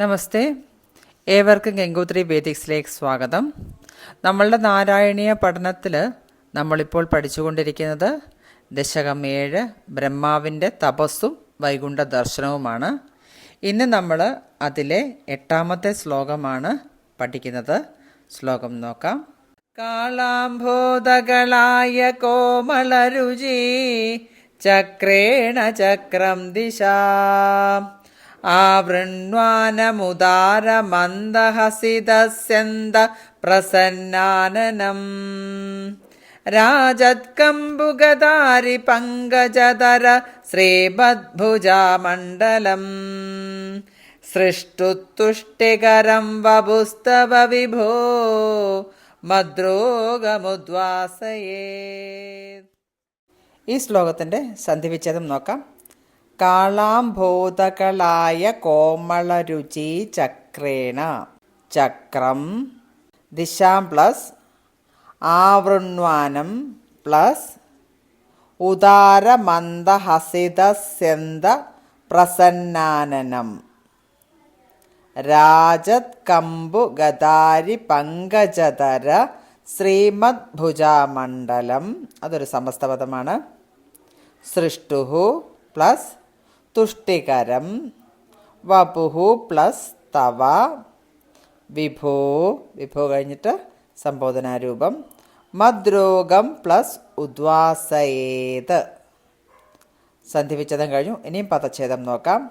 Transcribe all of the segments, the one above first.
നമസ്തേ. ഏവർക്കും ഗംഗോത്രി വേദിക്സിലേക്ക് സ്വാഗതം. നമ്മളുടെ നാരായണീയ പഠനത്തിൽ നമ്മളിപ്പോൾ പഠിച്ചുകൊണ്ടിരിക്കുന്നത് ദശകം ഏഴ് ബ്രഹ്മാവിന്റെ തപസ്സും വൈകുണ്ഠ ദർശനവുമാണ്. ഇന്ന് നമ്മൾ അതിലെ എട്ടാമത്തെ ശ്ലോകമാണ് പഠിക്കുന്നത്. ശ്ലോകം നോക്കാം. കാളാംബോധകളായ കോമളരുചി ചക്രേണ ചക്രം ദിശാ. ആവൃണ്വാനമുദാരമന്ദഹസിതസ്യന്ത പ്രസന്നാനനം. രാജത്കമ്പുഗതാരി പങ്കജതര ശ്രീമദ്ഭുജാമണ്ഡലം സൃഷ്ടുത്തുഷ്ടികരം വപുസ്തവ വിഭോ മദ്രോഗമുദ്വാസയേ. ഈ ശ്ലോകത്തിന്റെ സന്ധിവിച്ഛേദം നോക്കാം. കാളാംബോധകളായ കോമളരുചി ചക്രേണ. ചക്രം ദിശാം പ്ലസ് ആവൃണ്വാനം പ്ലസ് ഉദാരമന്ദഹസിതസ്യന്ത പ്രസന്നാനനം രാജത് കമ്പു ഗദാരി പങ്കജതര ശ്രീമദ് ഭുജാമണ്ഡലം അതൊരു സമസ്തപദമാണ്. സൃഷ്ടുഹു പ്ലസ് തുഷ്ടികരം. വപുഹു പ്ലസ് തവ. വിഭോ വിഭോ കഴിഞ്ഞിട്ട് സംബോധനാരൂപം. മദ്രോഗം പ്ലസ് ഉദ്വാസയേത്. സന്ധിവിച്ഛേദം കഴിഞ്ഞു. ഇനിയും പദച്ഛേദം നോക്കാം.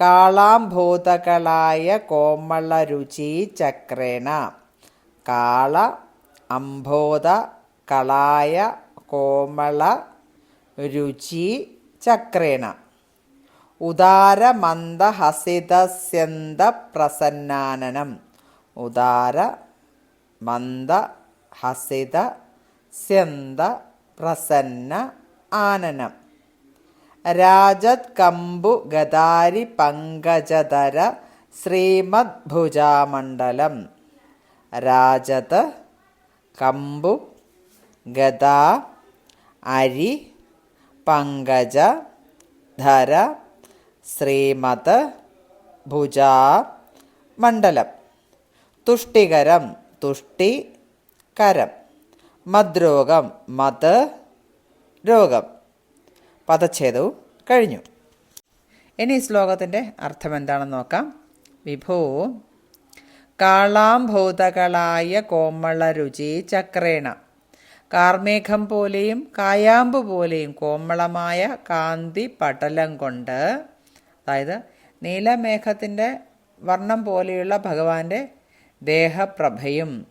കാളാംഭൂതകളായ കോമള രുചി ചക്രേണ. കാള അംഭോത കളായ കോമള രുചി ചക്രേണ. ഉദാരമന്ദഹസിതസ്യന്ത പ്രസന്നാനനം ഉദാര മന്ദ ഹസിത സ്യന്ത പ്രസന്ന ആനനം രാജത് കമ്പു ഗദാരി പങ്കജതര ശ്രീമദ്ഭുജാമണ്ഡലം രാജത് കമ്പു ഗദ അരി പങ്കജ ധര ശ്രീമത് ഭുജ മണ്ഡലം. തുഷ്ടികരം തുഷ്ടി കരം മദ്രോഗം മത് രോഗം. പദച്ഛേദവും കഴിഞ്ഞു. ഇനി ഈ ശ്ലോകത്തിന്റെ അർത്ഥം എന്താണെന്ന് നോക്കാം. വിഭോ കാളാംഭൂതകളായ കോമള രുചി ചക്രേണ. കാർമേഘം പോലെയും കായാമ്പ് പോലെയും കോമളമായ കാന്തി പടലം കൊണ്ട് അതായത് നീലമേഘത്തിന്റെ വർണം പോലെയുള്ള ഭഗവാന്റെ ദേഹപ്രഭയും.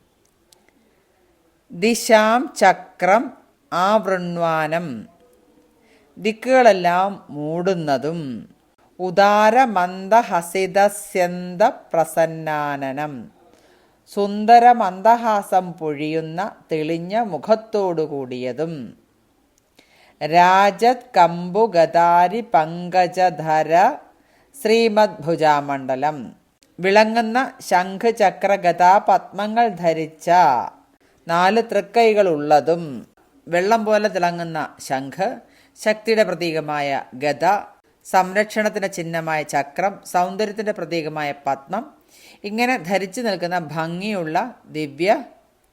ദിശാം ചക്രം ആവൃണ്വാനം. ദിക്കുകളെല്ലാം മൂടുന്നതും ഉദാരമന്ദഹസിതസ്യന്ത പ്രസന്നാനനം സുന്ദരമന്ദഹാസം പൊഴിയുന്ന തെളിഞ്ഞ മുഖത്തോടുകൂടിയതും രാജത് കമ്പുഗതാരി പങ്കജധര ശ്രീമദ് ഭുജാമണ്ഡലം വിളങ്ങുന്ന ശംഖ് ചക്ര ഗതാ പത്മങ്ങൾ ധരിച്ച നാല് തൃക്കൈകളുള്ളതും വെള്ളം പോലെ തിളങ്ങുന്ന ശംഖ് ശക്തിയുടെ പ്രതീകമായ ഗത സംരക്ഷണത്തിന്റെ ചിഹ്നമായ ചക്രം സൗന്ദര്യത്തിന്റെ പ്രതീകമായ പത്മം ഇങ്ങനെ ധരിച്ചു നിൽക്കുന്ന ഭംഗിയുള്ള ദിവ്യ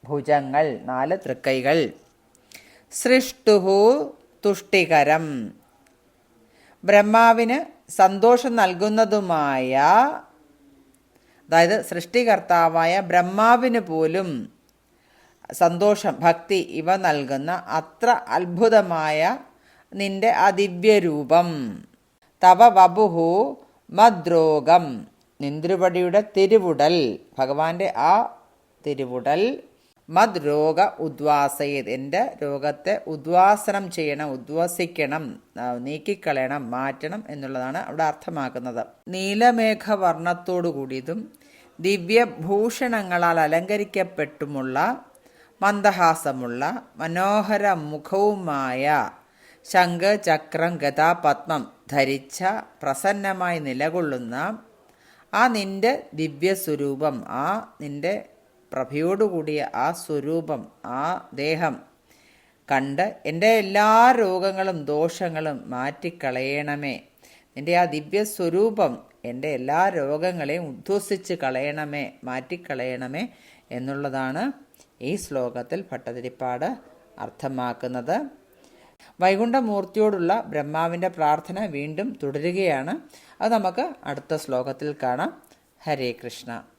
ഭുജങ്ങൾ നാല് തൃക്കൈകൾ. സൃഷ്ടുഹു തുഷ്ടികരം ബ്രഹ്മാവിന് സന്തോഷം നൽകുന്നതുമായ അതായത് സൃഷ്ടികർത്താവായ ബ്രഹ്മാവിന് പോലും സന്തോഷം ഭക്തി ഇവ നൽകുന്ന അത്ര അത്ഭുതമായ നിന്റെ ആ ദിവ്യരൂപം തവ വപുഹു മദ്രോഗം. നിന്ദ്രുപടിയുടെ തിരുവുടൽ. ഭഗവാന്റെ ആ തിരുവുടൽ മദ് രോഗ ഉദ്വാസയത്. എന്റെ രോഗത്തെ ഉദ്വാസനം ചെയ്യണം ഉദ്വസിക്കണം നീക്കിക്കളയണം മാറ്റണം എന്നുള്ളതാണ് അവിടെ അർത്ഥമാക്കുന്നത്. നീലമേഘ വർണത്തോടു കൂടിയതും ദിവ്യഭൂഷണങ്ങളാൽ അലങ്കരിക്കപ്പെട്ടുമുള്ള മന്ദഹാസമുള്ള മനോഹര മുഖവുമായ ശംഖ് ചക്രം ഗതാപത്മം ധരിച്ച പ്രസന്നമായി നിലകൊള്ളുന്ന ആ നിന്റെ ദിവ്യസ്വരൂപം ആ നിന്റെ പ്രഭയോടുകൂടിയ ആ സ്വരൂപം ആ ദേഹം കണ്ട് എന്റെ എല്ലാ രോഗങ്ങളും ദോഷങ്ങളും മാറ്റിക്കളയണമേ. എന്റെ ആ ദിവ്യ സ്വരൂപം എന്റെ എല്ലാ രോഗങ്ങളെയും ഉദ്ധ്വസിച്ച് കളയണമേ മാറ്റിക്കളയണമേ എന്നുള്ളതാണ് ഈ ശ്ലോകത്തിൽ ഭട്ടതിരിപ്പാട് അർത്ഥമാക്കുന്നത്. വൈകുണ്ഠമൂർത്തിയോടുള്ള ബ്രഹ്മാവിന്റെ പ്രാർത്ഥന വീണ്ടും തുടരുകയാണ്. അത് നമുക്ക് അടുത്ത ശ്ലോകത്തിൽ കാണാം. ഹരേ കൃഷ്ണ.